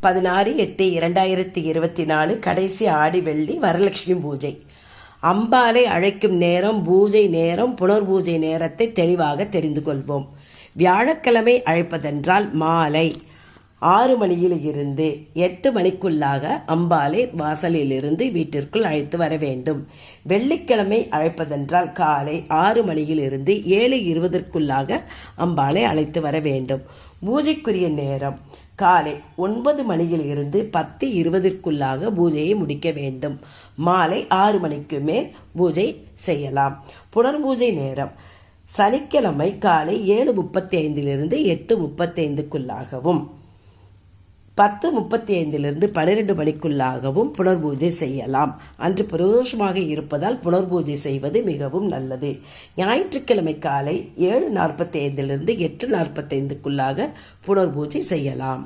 பதினாறு எட்டு இரண்டாயிரத்தி இருபத்தி நாலு கடைசி ஆடி வெள்ளி வரலட்சுமி பூஜை. அம்பாலை அழைக்கும் நேரம் பூஜை நேரம் புனர்பூஜை நேரத்தை தெளிவாக தெரிந்து கொள்வோம். வியாழக்கிழமை அழைப்பதென்றால் மாலை. ஆறு மணியில் இருந்து எட்டு மணிக்குள்ளாக அம்பாலை வாசலிலிருந்து வீட்டிற்குள் அழைத்து வர வேண்டும். வெள்ளிக்கிழமை அழைப்பதென்றால் காலை ஆறு மணியிலிருந்து ஏழு இருபதற்குள்ளாக அம்பாலை அழைத்து வர வேண்டும். பூஜைக்குரிய நேரம் காலை ஒன்பது மணியில் இருந்து பத்து இருபதற்குள்ளாக பூஜையை முடிக்க வேண்டும். மாலை ஆறு மணிக்கு மேல் பூஜை செய்யலாம். புனர்பூஜை நேரம் சனிக்கிழமை காலை ஏழு முப்பத்தி ஐந்திலிருந்து எட்டு முப்பத்தைந்துக்குள்ளாகவும். பத்து முப்பத்தி ஐந்திலிருந்து பன்னிரெண்டு மணிக்குள்ளாகவும் புனர்பூஜை செய்யலாம். அன்று பிரதோஷமாக இருப்பதால் புனர்பூஜை செய்வது மிகவும் நல்லது. ஞாயிற்றுக்கிழமை காலை ஏழு நாற்பத்தி ஐந்திலிருந்து எட்டு நாற்பத்தைந்துக்குள்ளாக புனர்பூஜை செய்யலாம்.